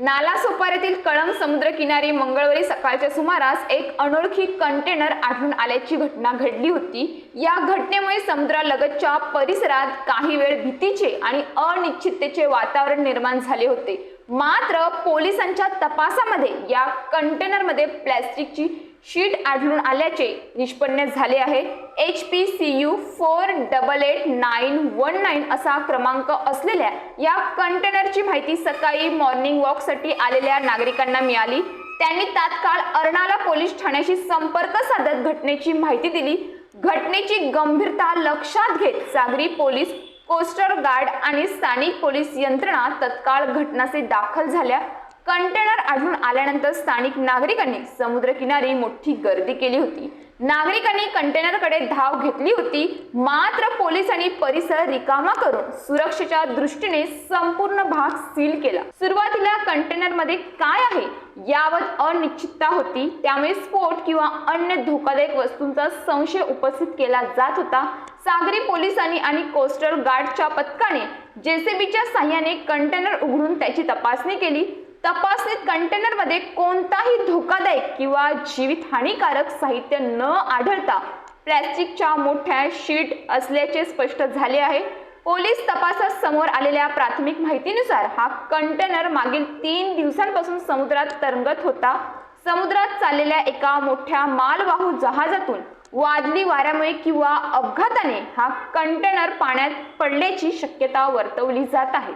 दरम्यान समुद्रकिनारी मंगळवारी सकाळच्या सुमारास एक अनोळखी कंटेनर आढळून आल्याची घटना घडली होती. या घटनेमुळे समुद्रालगतच्या परिसरात काही वेळ भीतीचे आणि अनिश्चिततेचे वातावरण निर्माण झाले होते. मात्र पोलिसांच्या तपासामध्ये या कंटेनरमध्ये प्लॅस्टिकची शीट आढळून आल्याचे निष्पन्न झाले आहे. H P C U four double eight nine one nine असा क्रमांक असलेल्या या कंटेनरची माहिती सकाळी मॉर्निंग वॉकसाठी आलेल्या नागरिकांना मिळाली. त्यांनी तात्काळ अर्णाला पोलीस ठाण्याशी संपर्क साधत घटनेची माहिती दिली. घटनेची गंभीरता लक्षात घेत सागरी पोलीस कोस्टर गार्ड आणि स्थानिक पोलीस यंत्रणा तत्काळ घटनाचे दाखल झाल्या. कंटेनर आढळून आल्यानंतर स्थानिक नागरिकांनी समुद्रकिनारी मोठी गर्दी केली होती. नागरिकांनी कंटेनरकडे धाव घेतली होती. मात्र पोलिसांनी परिसर रिकामा करून सुरक्षेच्या दृष्टीने संपूर्ण भाग सील केला. सुरुवातीला कंटेनरमध्ये काय आहे यावर अनिश्चितता होती. त्यामुळे स्फोट किंवा अन्य धोकादायक वस्तूंचा संशय उपस्थित केला जात होता. सागरी पोलिसांनी आणि कोस्टल गार्डच्या पथकाने जेसीबीच्या साह्याने कंटेनर उघडून त्याची तपासणी केली. तपासणीत कंटेनरमध्ये कोणताही धोकादायक किंवा जीवित हानिकारक साहित्य न आढळता प्लॅस्टिकच्या मोठ्या शीट असल्याचे स्पष्ट झाले आहे. पोलीस तपासात समोर आलेल्या प्राथमिक माहितीनुसार हा कंटेनर मागील तीन दिवसांपासून समुद्रात तरंगत होता. समुद्रात चाललेल्या एका मोठ्या मालवाहू जहाजातून वादली वाऱ्यामुळे किंवा अपघाताने हा कंटेनर पाण्यात पडल्याची शक्यता वर्तवली जात आहे.